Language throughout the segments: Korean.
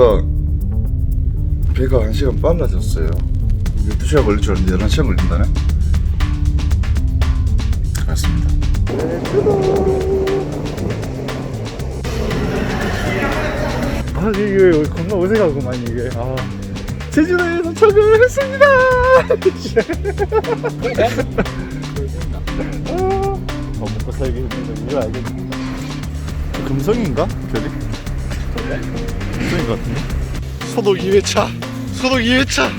뭔가 배가 한 시간 빨라졌어요. 12시간 걸릴 줄 알았는데 11시간 걸린다네. 그렇습니다. 아 이게 겁나 어색하구만 이게 아 제주도에 도착을 했습니다 아, 어, 먹고 살기 힘든 이유 알겠네 금성인가? 별이? 금성인 것 같은데 소독 2회차 소독 2회차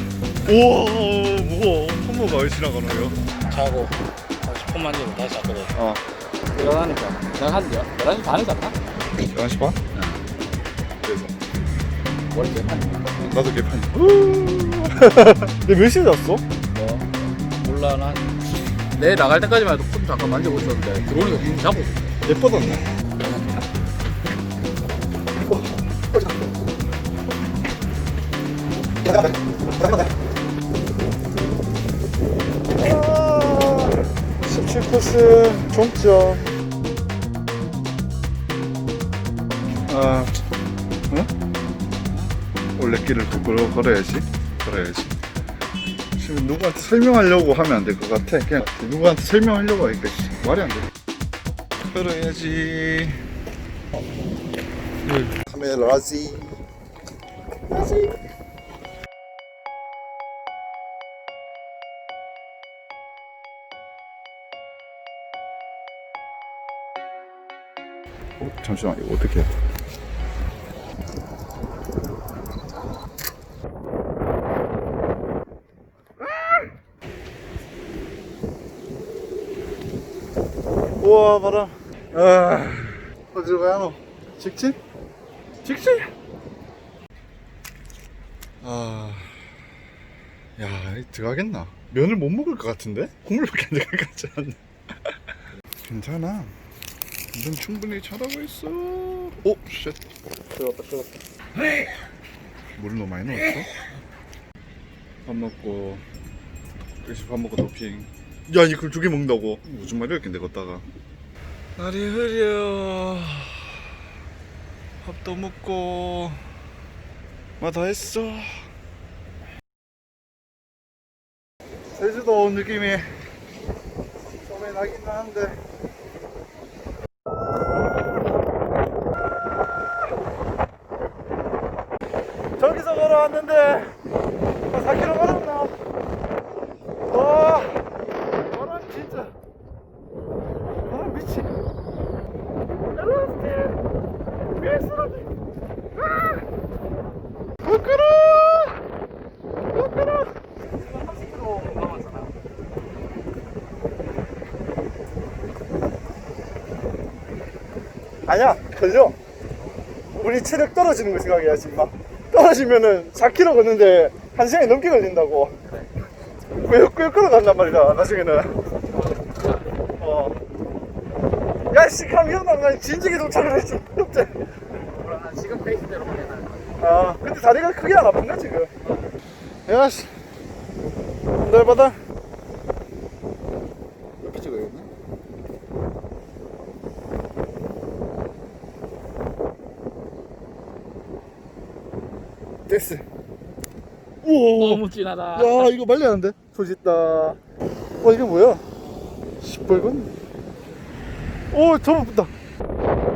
우와 무거워 컴보가 왜 지나가노요? 자고 10분만 뒤로 다시 잤거든. 어. 일어나니까 내가 한 11시 반에 잤나? 11시 반? 그래서 원래 몇 판? 나도 개판이. 근데 몇 시에 잤어? 뭐 몰라 난. 내 나갈 때까지만 해도 폰 잠깐 만지고 있었는데 들어오니까 이미 자고. 예뻐졌네 17코스 종점 아, 응? 원래 길을 거꾸로 걸어야지. 걸어야지. 지금 누구한테 설명하려고 하면 안 될 것 같아. 그냥 누구한테 설명하려고 하니까 씨, 말이 안 돼. 걸어야지. 카메라지. 어, 잠시만 이거 어떻게 해? 우와 바람 아 어디로 가야 너 직진? 직진? 아... 야이 들어가겠나? 면을 못 먹을 것 같은데? 국물밖에 안 들어갈 것 같지 않나? 괜찮아. 넌 충분히 잘하고 있어. 오, 쉣. 들어갔다 들어갔다. 물 너무 많이 넣었어? 밥 먹고 역시 밥 먹고 도핑 야 이걸 두 개 먹는다고? 무슨 말이야 이렇게 내걷다가 날이 흐려 밥도 먹고 뭐다 했어 제주도 온 느낌이 처음에 나긴 하는데 저기서 걸어 왔는데 한 4km 걸었나? 와 바람 진짜. 아 미친. 에러스틴 왜 쓰러지 아! 부끄러 부끄러 아니야 걸려. 우리 체력 떨어지는 거 생각해야지 마 떨어지면은 4km 걷는데 1시간이 넘게 걸린다고. 꾸역꾸역 걸어간단 말이다 나중에는. 어. 야씨 감기온다 나 진즉에 도착을 했지 난 지금 페이스대로. 아 근데 다리가 크게 안 아픈가 지금? 야씨. 날바다 이렇게 찍어야겠네. 됐어 우와. 너무 진하다. 야 이거 말리 하는데 조짓다. 와 이게 뭐야? 시뻘건? 오 저거 붙다.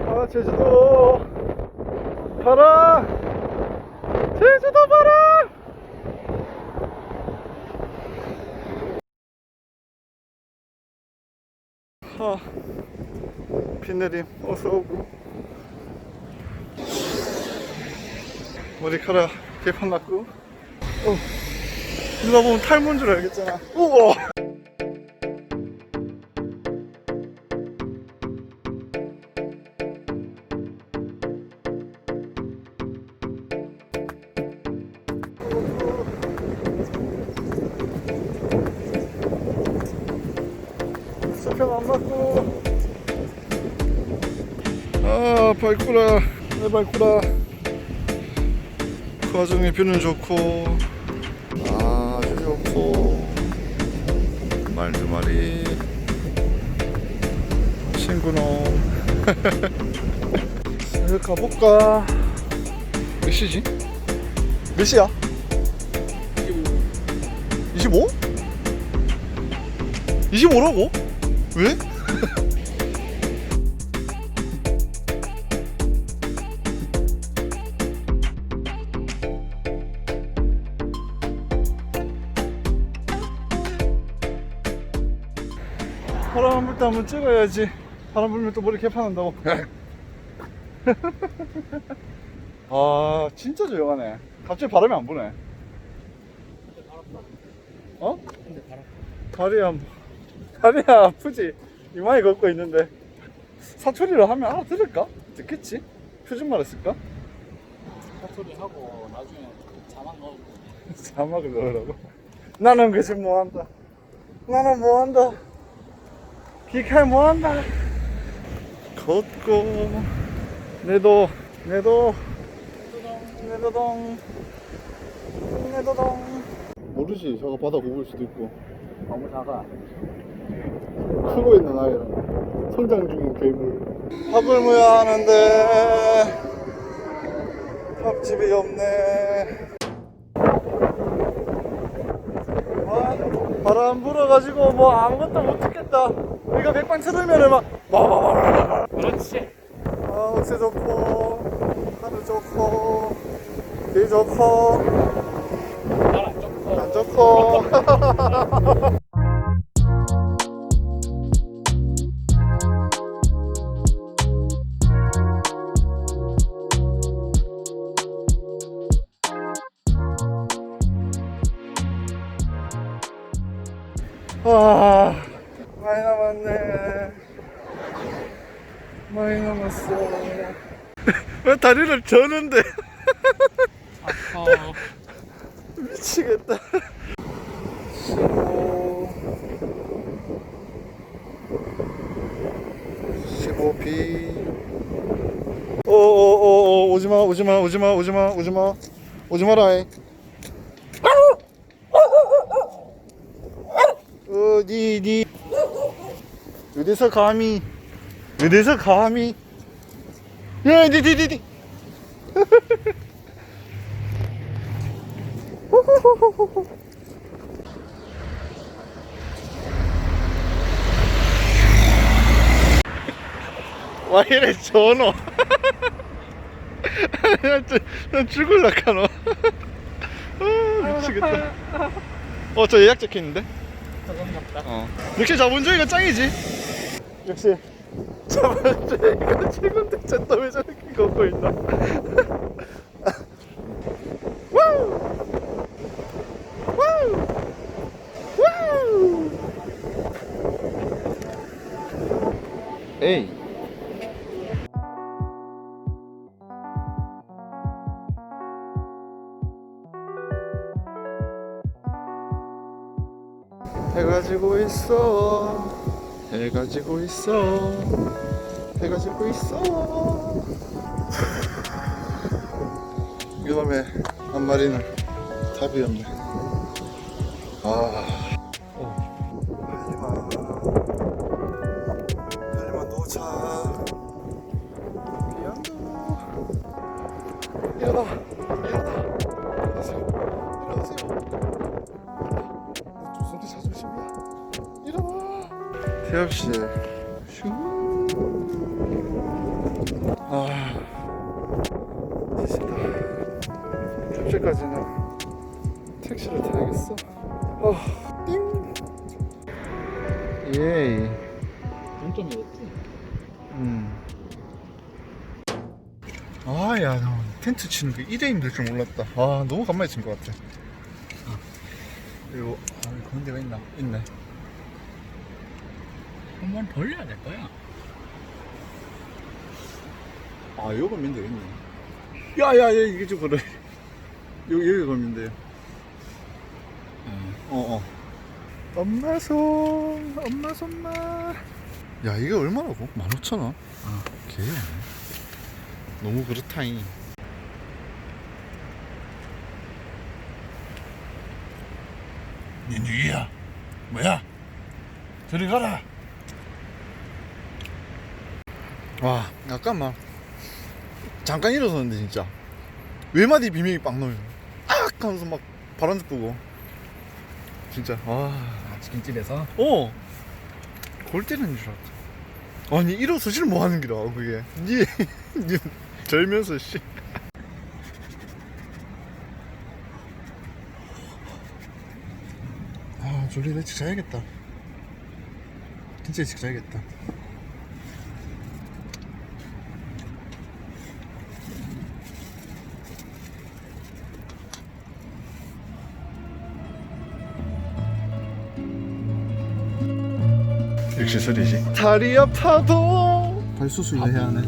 아 제주도. 바람 제주도 바람 아 빗내림 어서 오고. 머리카락 개판 났고 어. 누가 보면 탈모인 줄 알겠잖아. 우와. 안 맞고. 아, 발꾸라. 내 발꾸라. 그 와중에 뷰는 좋고. 아주 좋고 말 두 마리 친구놈 슬 가볼까 몇 시지? 몇 시야? 25? 25라고? 왜? 바람 불 때 한번 찍어야지. 바람 불면 또 머리 개판한다고. 아, 진짜 조용하네. 갑자기 바람이 안 부네. 어? 다리야, 뭐- 다리야 아프지? 이마에 걷고 있는데. 사투리로 하면 알아들을까? 듣겠지? 표준 말 했을까? 사투리 하고 나중에 자막 넣고 자막을 넣으라고. 나는 그지 뭐한다. 나는 뭐한다. 기칼 뭐한다. 걷고. 내도 내도. 내도동. 내도동. 모르지. 저거 바다 고볼 수도 있고. 너무 작아 크고 있는 아이랑 성장 중인 괴물. 밥을 모야 하는데 밥집이 없네. 아, 바람 불어가지고 뭐 아무것도 못 듣겠다 이거 백반 틀으면은 막 와와와와와. 그렇지. 아 억새 좋고 하늘 좋고 길 좋고. 잘안 좋고. 안 좋고 왜 다리를 저는데? 아파. 미치겠다. 15 15비 오오오오 오지마 오지마 오지마 오지마 오지마. 오지마라이 어디니. 어디서 감히? 어디서 감히 야 디디디디 와 이래 전어. 난 죽을라 카노. 아, 미치겠다. 어 저 예약 적혀있는데? 조금 같다. 어. 역시 자본주의가 짱이지? 역시 자본주의가 최고인데 쟤또왜 저렇게 걷고 있나? 에이. 해가 지고 있어 해가 지고 있어. 해가 지고 있어. 이놈의 한 마리는 답이었네. 아 슝. 아 지친다 캡슐까지는 택시를 타야겠어 아, 띵 예이 동점이 없지 음. 아, 야, 나 텐트 치는 게 이래 힘들 줄 몰랐다. 아, 너무 간만에 친 것 같아. 그리고, 아, 그런 데가 있나? 있네. 한 번 돌려야 될 거야 아, 여기 걸면 되겠네. 야, 야, 야, 이게 좀 그래. 여기, 여기 걸면 돼. 어, 어. 엄마 손, 엄마 손만. 야, 이게 얼마라고? 15,000원? 아, 개야. 너무 그렇다잉. 니 누구야? 뭐야? 저리 가라. 와, 잠깐만. 잠깐 일어섰는데 진짜 외마디 비명이 빵 나요. 아! 하면서 막 바람도 불고 진짜 와 아, 치킨집에서 어! 골 때리는 줄 알았다. 아니, 일어서질 뭐 하는 기라, 그게. 니, 니, 절면서, 씨. 아, 졸리네. 일찍 자야겠다. 진짜 일찍 자야겠다. 시 소리지. 다리 아파도 발수술로 해야 하네.